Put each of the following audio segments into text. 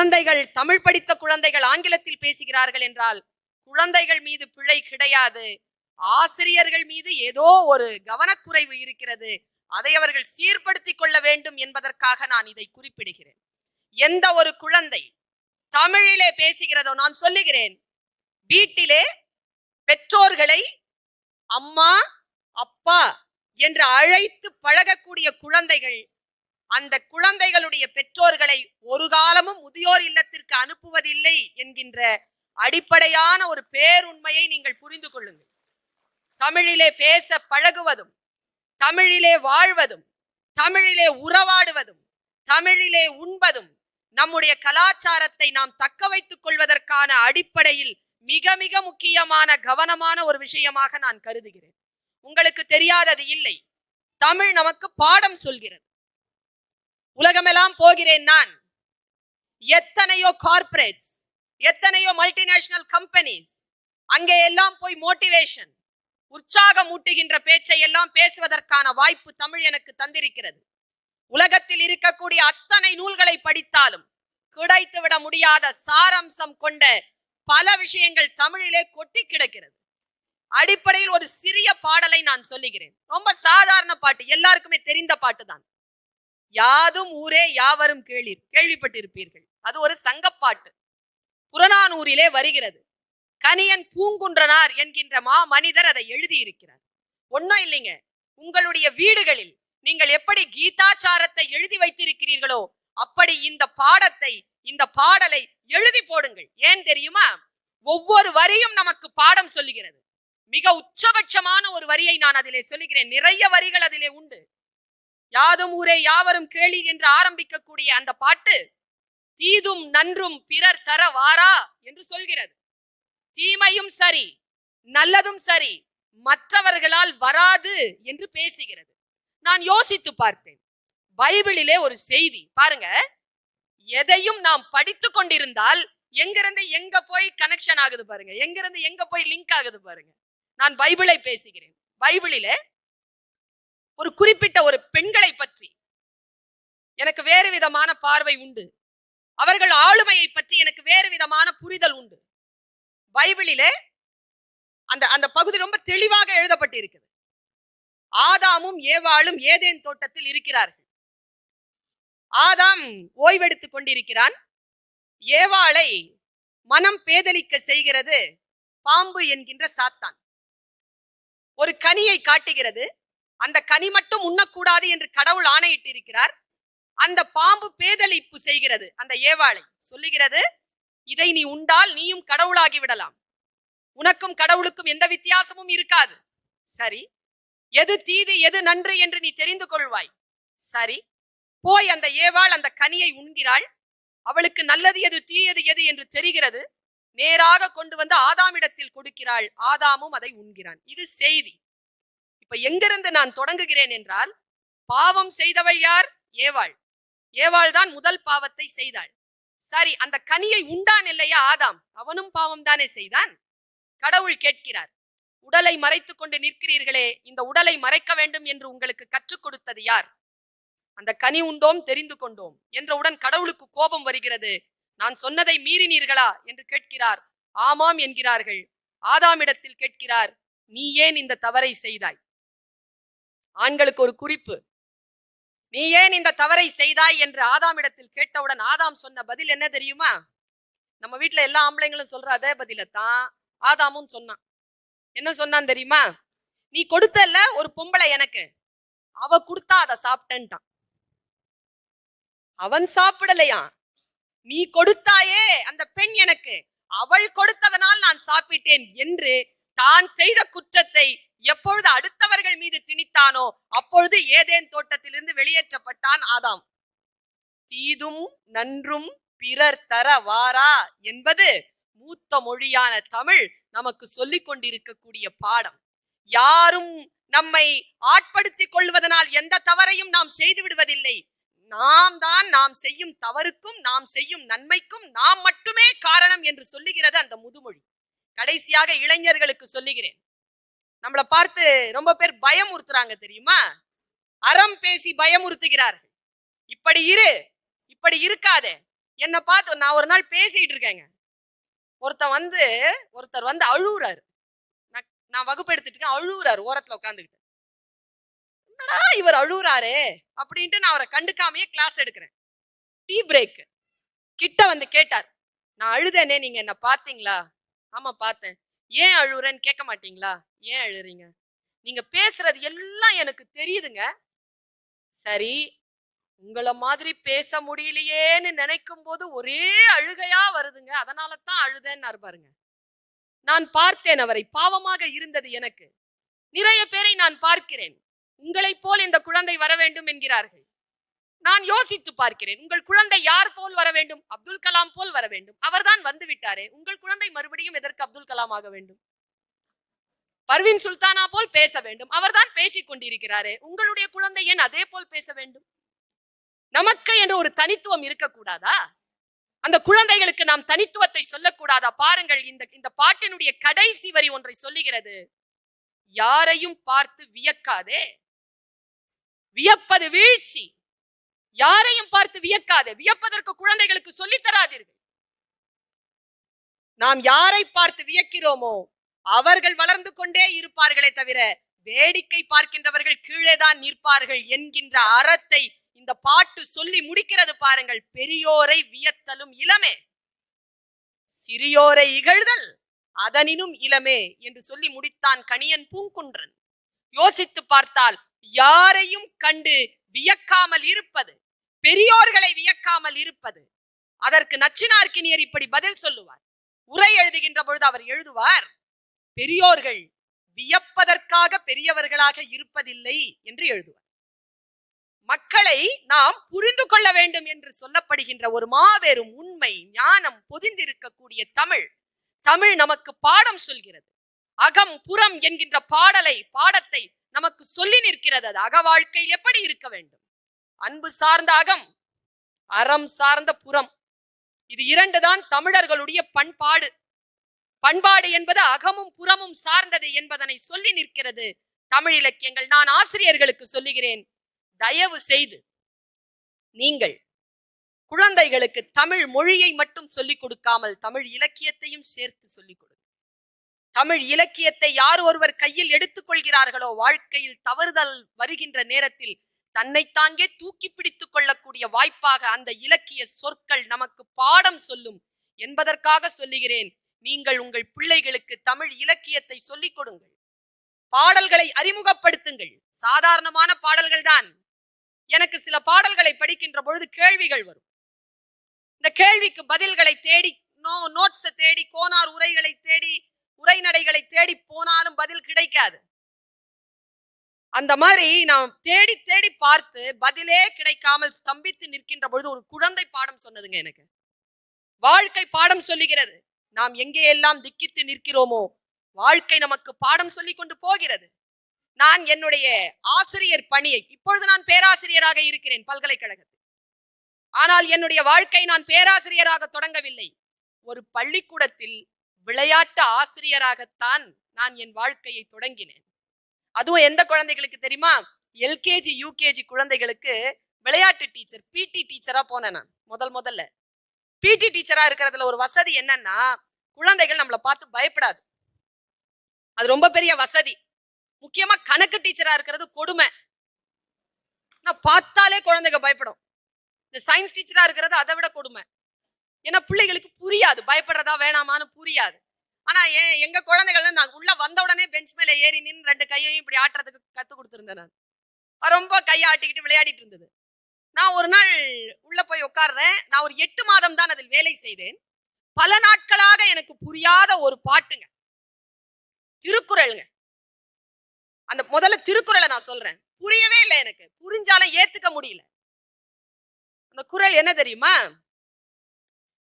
குழந்தைகள் தமிழ் படித்த குழந்தைகள் ஆங்கிலத்தில் பேசுகிறார்கள் என்றால் குழந்தைகள் மீது பிழை கிடையாது. ஆசிரியர்கள் மீது ஏதோ ஒரு கவனக்குறைவு இருக்கிறது. அதை அவர்கள் சீர்படுத்திக் கொள்ள வேண்டும் என்பதற்காக நான் இதை குறிப்பிடுகிறேன். எந்த ஒரு குழந்தை தமிழிலே பேசுகிறதோ நான் சொல்லுகிறேன் வீட்டிலே பெற்றோர்களை அம்மா அப்பா என்று அழைத்து பழகக்கூடிய குழந்தைகள் அந்த குழந்தைகளுடைய பெற்றோர்களை ஒரு காலமும் முதியோர் இல்லத்திற்கு அனுப்புவதில்லை என்கின்ற அடிப்படையான ஒரு பேருண்மையை நீங்கள் புரிந்து கொள்ளுங்கள். தமிழிலே பேச பழகுவதும் தமிழிலே வாழ்வதும் தமிழிலே உறவாடுவதும் தமிழிலே உண்பதும் நம்முடைய கலாச்சாரத்தை நாம் தக்க வைத்துக் கொள்வதற்கான அடிப்படையில் மிக மிக முக்கியமான கவனமான ஒரு விஷயமாக நான் கருதுகிறேன். உங்களுக்கு தெரியாதது இல்லை. தமிழ் நமக்கு பாடம் சொல்கிறது. உலகமெல்லாம் போகிறேன் நான். எத்தனையோ கார்ப்பரேட்ஸ் எத்தனையோ மல்டிநேஷனல் கம்பெனிஸ் அங்கே எல்லாம் போய் மோட்டிவேஷன் உற்சாகம் ஊட்டுகின்ற பேச்சை எல்லாம் பேசுவதற்கான வாய்ப்பு தமிழ் எனக்கு தந்திருக்கிறது. உலகத்தில் இருக்கக்கூடிய அத்தனை நூல்களை படித்தாலும் கிடைத்து விட முடியாத சாரம்சம் கொண்ட பல விஷயங்கள் தமிழிலே கொட்டி கிடக்கிறது. அடிப்படையில் ஒரு சிறிய பாடலை நான் சொல்லுகிறேன். ரொம்ப சாதாரண பாட்டு எல்லாருக்குமே தெரிந்த பாட்டு தான் யாதும் ஊரே யாவரும் கேளீர் கேள்விப்பட்டிருப்பீர்கள். அது ஒரு சங்கப்பாட்டு. புறநானூரிலே வருகிறது. கனியன் பூங்குன்றனார் என்கின்ற மா மனிதர் அதை எழுதியிருக்கிறார். ஒன்னும் இல்லைங்க. உங்களுடைய வீடுகளில் நீங்கள் எப்படி கீதாச்சாரத்தை எழுதி வைத்திருக்கிறீர்களோ அப்படி இந்த பாடத்தை இந்த பாடலை எழுதி போடுங்கள். ஏன் தெரியுமா? ஒவ்வொரு வரியும் நமக்கு பாடம் சொல்லுகிறது. மிக உச்சபட்சமான ஒரு வரியை நான் அதிலே சொல்லுகிறேன். நிறைய வரிகள் அதிலே உண்டு. யாதும் ஊரே யாவரும் கேளி என்று ஆரம்பிக்கக்கூடிய அந்த பாட்டு தீதும் நன்றும் பிறர் தர வாரா என்று சொல்கிறது. தீமையும் சரி நல்லதும் சரி மற்றவர்களால் வராது என்று பேசுகிறது. நான் யோசித்து பார்த்தேன். பைபிளிலே ஒரு செய்தி பாருங்க. எதையும் நாம் படித்து கொண்டிருந்தால் எங்கிருந்து எங்க போய் கனெக்ஷன் ஆகுது பாருங்க. எங்கிருந்து எங்க போய் லிங்க் ஆகுது பாருங்க. நான் பைபிளை பேசுகிறேன். பைபிளிலே ஒரு குறிப்பிட்ட ஒரு பெண்களை பற்றி. எனக்கு வேறு விதமான பார்வை உண்டு. அவர்கள் ஆளுமையை பற்றி எனக்கு வேறு விதமான புரிதல் உண்டு. பைபிளிலே அந்த அந்த பகுதி ரொம்ப தெளிவாக எழுதப்பட்டிருக்குது ஆதாமும் ஏவாளும் ஏதேன் தோட்டத்தில் இருக்கிறார்கள். ஆதாம் ஓய்வெடுத்துக் கொண்டிருக்கிறான். ஏவாளை மனம் பேதலிக்க செய்கிறது பாம்பு என்கின்ற சாத்தான். ஒரு கனியை காட்டுகிறது. அந்த கனி மட்டும் உண்ணக்கூடாது என்று கடவுள் ஆணையிட்டிருக்கிறார். அந்த பாம்பு பேதலிப்பு செய்கிறது. அந்த ஏவாளை சொல்லுகிறது இதை நீ உண்டால் நீயும் கடவுளாகி விடலாம். உனக்கும் கடவுளுக்கும் எந்த வித்தியாசமும் இருக்காது. சரி எது தீது எது நன்று என்று நீ தெரிந்து கொள்வாய். சரி போய் அந்த ஏவாள் அந்த கனியை உண்கிறாள். அவளுக்கு நல்லது எது தீயது எது என்று தெரிகிறது. நேராக கொண்டு வந்து ஆதாமிடத்தில் கொடுக்கிறாள். ஆதாமும் அதை உண்கிறான். இது செய்தி. இப்ப எங்கிருந்து நான் தொடங்குகிறேன் என்றால் பாவம் செய்தவள் யார்? ஏவாள். ஏவாள் தான் முதல் பாவத்தை செய்தாள். சரி அந்த கனியை உண்டான் இல்லையா ஆதாம்? அவனும் பாவம் தானே செய்தான்? கடவுள் கேட்கிறார் உடலை மறைத்துக் கொண்டு நிற்கிறீர்களே இந்த உடலை மறைக்க வேண்டும் என்று உங்களுக்கு கற்றுக் கொடுத்தது யார்? அந்த கனி உண்டோம் தெரிந்து கொண்டோம் என்றவுடன் கடவுளுக்கு கோபம் வருகிறது. நான் சொன்னதை மீறினீர்களா? என்று கேட்கிறார். ஆமாம் என்கிறார்கள். ஆதாமிடத்தில் கேட்கிறார் நீ ஏன் இந்த தவறை செய்தாய்? ஆண்களுக்கு ஒரு குறிப்பு. நீ ஏன் இந்த தவறை செய்தாய்? என்று ஆதாமிடத்தில் கேட்டவுடன் ஆதாம் சொன்ன பதில் என்ன தெரியுமா? நம்ம வீட்டில் எல்லா ஆம்பளைங்களும் சொல்ற அதே பதிலத்தான் ஆதாமும் சொன்னான். என்ன சொன்னான் தெரியுமா? நீ கொடுத்தல்ல ஒரு பொம்பளை எனக்கு. அவ கொடுத்தா அதை சாப்பிட்டேன்ட்டான். அவன் சாப்பிடலையா? நீ கொடுத்தாயே அந்த பெண் எனக்கு. அவள் கொடுத்ததனால் நான் சாப்பிட்டேன் என்று தான் செய்த குற்றத்தை எப்பொழுது அடுத்தவர்கள் மீது திணித்தானோ அப்பொழுது ஏதேன் தோட்டத்திலிருந்து வெளியேற்றப்பட்டான் ஆதாம். தீதும் நன்றும் பிறர் தர வாரா என்பது மூத்த மொழியான தமிழ் நமக்கு சொல்லிக் கொண்டிருக்கக்கூடிய பாடம். யாரும் நம்மை ஆட்படுத்திக் கொள்வதனால் எந்த தவறையும் நாம் செய்து விடுவதில்லை. நாம் தான் நாம் செய்யும் தவறுக்கும் நாம் செய்யும் நன்மைக்கும் நாம் மட்டுமே காரணம் என்று சொல்லுகிறது அந்த முதுமொழி. கடைசியாக இளைஞர்களுக்கு சொல்லுகிறேன். நம்மளை பார்த்து ரொம்ப பேர் பயமுறுத்துறாங்க தெரியுமா? அறம் பேசி பயமுறுத்துகிறார்கள் இப்படி இரு இப்படி இருக்காதே. என்னை பார்த்து நான் ஒரு நாள் பேசிட்டு இருக்கேங்க. ஒருத்தன் வந்து ஒருத்தர் வந்து அழுகுறாரு நான் நான் வகுப்பு எடுத்துட்டு இருக்கேன் அழுவுறாரு ஓரத்துல உட்காந்துக்கிட்டு என்னடா இவர் அழுகுறாரு அப்படின்ட்டு நான் அவரை கண்டுக்காமையே கிளாஸ் எடுக்கிறேன். டீ பிரேக் கிட்ட வந்து கேட்டார். நான் அழுதேனே நீங்க என்ன பார்த்தீங்களா? ஆமா பார்த்தேன். ஏன் அழுவுறேன்னு கேட்க மாட்டீங்களா? ஏன் அழுறீங்க? நீங்க பேசுறது எல்லாம் எனக்கு தெரியுதுங்க. சரி உங்கள மாதிரி பேச முடியலையேன்னு நினைக்கும் போது ஒரே அழுகையா வருதுங்க. அதனால தான் அழுதேன்னு பாருங்க. நான் பார்த்தேன் அவரை. பாவமாக இருந்தது எனக்கு. நிறைய பேரை நான் பார்க்கிறேன். உங்களைப் போல் இந்த குழந்தை வர வேண்டும் என்கிறார்கள். நான் யோசித்து பார்க்கிறேன். உங்கள் குழந்தை யார் போல் வர வேண்டும்? அப்துல் கலாம் போல் வர வேண்டும். அவர்தான் வந்து விட்டாரே. உங்கள் குழந்தை மறுபடியும் எதற்கு அப்துல் கலாம் ஆக வேண்டும்? பர்வின் சுல்தானா போல் பேச வேண்டும். அவர்தான் பேசிக் கொண்டிருக்கிறாரே. உங்களுடைய குழந்தை ஏன் அதே போல் பேச வேண்டும்? நமக்கு என்று ஒரு தனித்துவம் இருக்கக்கூடாதா? அந்த குழந்தைகளுக்கு நாம் தனித்துவத்தை சொல்லக்கூடாதா? பாருங்கள் இந்த இந்த பாட்டினுடைய கடைசி வரி ஒன்றை சொல்லுகிறது. யாரையும் பார்த்து வியக்காதே. வியப்பது வீழ்ச்சி. யாரையும் பார்த்து வியக்காதே. வியப்பதற்கு குழந்தைகளுக்கு சொல்லித் தராதீர்கள். நாம் யாரை பார்த்து வியக்கிறோமோ அவர்கள் வளர்ந்து கொண்டே இருப்பார்களே தவிர வேடிக்கை பார்க்கின்றவர்கள் கீழேதான் நிற்பார்கள் என்கின்ற அறத்தை இந்த பாட்டு சொல்லி முடிக்கிறது பாருங்கள். பெரியோரை வியத்தலும் இளமே. சிறியோரை இகழ்தல் அதனினும் இளமே என்று சொல்லி முடித்தான் கணியன் பூங்குன்றன். யோசித்து பார்த்தால் யாரையும் கண்டு வியக்காமல் இருப்பது பெரியோர்களை வியக்காமல் இருப்பது. அதற்கு நச்சினார்க்கினியர் இப்படி பதில் சொல்லுவார். உரை எழுதுகின்ற பொழுது அவர் எழுதுவார் பெரியோர்கள் வியப்பதற்காக பெரியவர்களாக இருப்பதில்லை என்று எழுதுவார். மக்களை நாம் புரிந்து கொள்ள வேண்டும் என்று சொல்லப்படுகின்ற ஒரு மாபெரும் உண்மை ஞானம் பொதிந்திருக்கக்கூடிய தமிழ். தமிழ் நமக்கு பாடம் சொல்கிறது. அகம் புறம் என்கின்ற பாடலை பாடத்தை நமக்கு சொல்லி நிற்கிறது. அது அக வாழ்க்கையில் எப்படி இருக்க வேண்டும்? அன்பு சார்ந்த அகம் அறம் சார்ந்த புறம். இது இரண்டு தான் தமிழர்களுடைய பண்பாடு. பண்பாடு என்பது அகமும் புறமும் சார்ந்தது என்பதனை சொல்லி நிற்கிறது தமிழ் இலக்கியங்கள். நான் ஆசிரியர்களுக்கு சொல்லுகிறேன் தயவு செய்து நீங்கள் குழந்தைகளுக்கு தமிழ் மொழியை மட்டும் சொல்லிக் கொடுக்காமல் தமிழ் இலக்கியத்தையும் சேர்த்து சொல்லிக் கொடுங்க தமிழ் இலக்கியத்தை யார் ஒருவர் கையில் எடுத்துக்கொள்கிறார்களோ வாழ்க்கையில் தவறுதல் வருகின்ற நேரத்தில் தன்னைத்தாங்கே தூக்கி பிடித்துக் கொள்ளக்கூடிய வாய்ப்பாக அந்த இலக்கிய சொற்கள் நமக்கு பாடம் சொல்லும் என்பதற்காக சொல்லுகிறேன். நீங்கள் உங்கள் பிள்ளைகளுக்கு தமிழ் இலக்கியத்தை சொல்லிக் கொடுங்கள். பாடல்களை அறிமுகப்படுத்துங்கள். சாதாரணமான பாடல்கள் தான். எனக்கு சில பாடல்களை படிக்கின்ற பொழுது கேள்விகள் வரும். இந்த கேள்விக்கு பதில்களை தேடி நோ நோட்ஸை தேடி கோனார் உரைகளை தேடி உரைநடைகளை தேடி போனாலும் பதில் கிடைக்காது. அந்த மாதிரி நான் தேடி தேடி பார்த்து பதிலே கிடைக்காமல் ஸ்தம்பித்து நிற்கின்ற பொழுது ஒரு குழந்தை பாடம் சொன்னதுங்க எனக்கு. வாழ்க்கை பாடம் சொல்லுகிறது. நாம் எங்கே எல்லாம் திக்கித்து நிற்கிறோமோ வாழ்க்கை நமக்கு பாடம் சொல்லி கொண்டு போகிறது. நான் என்னுடைய ஆசிரியர் பணியை இப்பொழுது நான் பேராசிரியராக இருக்கிறேன் பல்கலைக்கழகத்தில். ஆனால் என்னுடைய வாழ்க்கை நான் பேராசிரியராக தொடங்கவில்லை. ஒரு பள்ளிக்கூடத்தில் விளையாட்டு ஆசிரியராகத்தான் நான் என் வாழ்க்கையை தொடங்கினேன். அதுவும் எந்த குழந்தைகளுக்கு தெரியுமா? எல்கேஜி யூகேஜி குழந்தைகளுக்கு விளையாட்டு டீச்சர் பிடி டீச்சரா போனேன் நான் முதல் முதல்ல. பிடி டீச்சரா இருக்கிறதுல ஒரு வசதி என்னன்னா குழந்தைகள் நம்மளை பார்த்து பயப்படாது. அது ரொம்ப பெரிய வசதி. முக்கியமா கணக்கு டீச்சரா இருக்கிறது கொடுமை. நான் பார்த்தாலே குழந்தைங்க பயப்படும். இந்த சயின்ஸ் டீச்சரா இருக்கிறது அதை விட கொடுமை. ஏன்னா பிள்ளைகளுக்கு புரியாது. பயப்படுறதா வேணாமான்னு புரியாது. ஆனா ஏன் எங்க குழந்தைகள் நான் உள்ள வந்த உடனே பெஞ்ச் மேல ஏறி நின்று ரெண்டு கையையும் இப்படி ஆட்டுறதுக்கு கத்து கொடுத்துருந்தேன் நான் ரொம்ப கையை ஆட்டிக்கிட்டு விளையாடிட்டு இருந்தது. நான் ஒரு நாள் உள்ள போய் உட்கார்றேன். நான் ஒரு எட்டு மாதம் தான் அதில் வேலை செய்தேன். பல நாட்களாக எனக்கு புரியாத ஒரு பாட்டுங்க. திருக்குறளுங்க. அந்த முதல்ல திருக்குறளை நான் சொல்றேன். புரியவே இல்லை எனக்கு. புரிஞ்சாலும் ஏத்துக்க முடியல. அந்த குறள் என்ன தெரியுமா?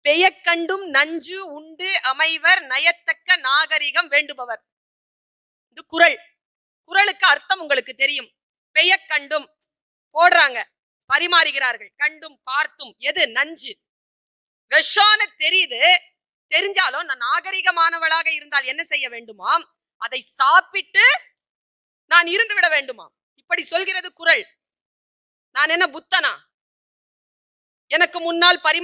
பெயக்கண்டும் நஞ்சு உண்டு அமைவர் நயத்தக்க நாகரிகம் வேண்டுபவர். இது குறள் குறளுக்கு அர்த்தம் உங்களுக்கு தெரியும். பெயக்கண்டும் போடுறாங்க. பரிமாறுகிறார்கள். கண்டும் பார்த்தும். எது? நஞ்சு. விஷம்னு தெரியுது. தெரிஞ்சாலும் நான் நாகரிகமானவளாக இருந்தால் என்ன செய்ய வேண்டுமாம்? அதை சாப்பிட்டு நான் இருந்து விட வேண்டுமாம். இப்படி சொல்கிறது குறள் நான் என்ன புத்தனா? எனக்கு முன்னால் பரிமா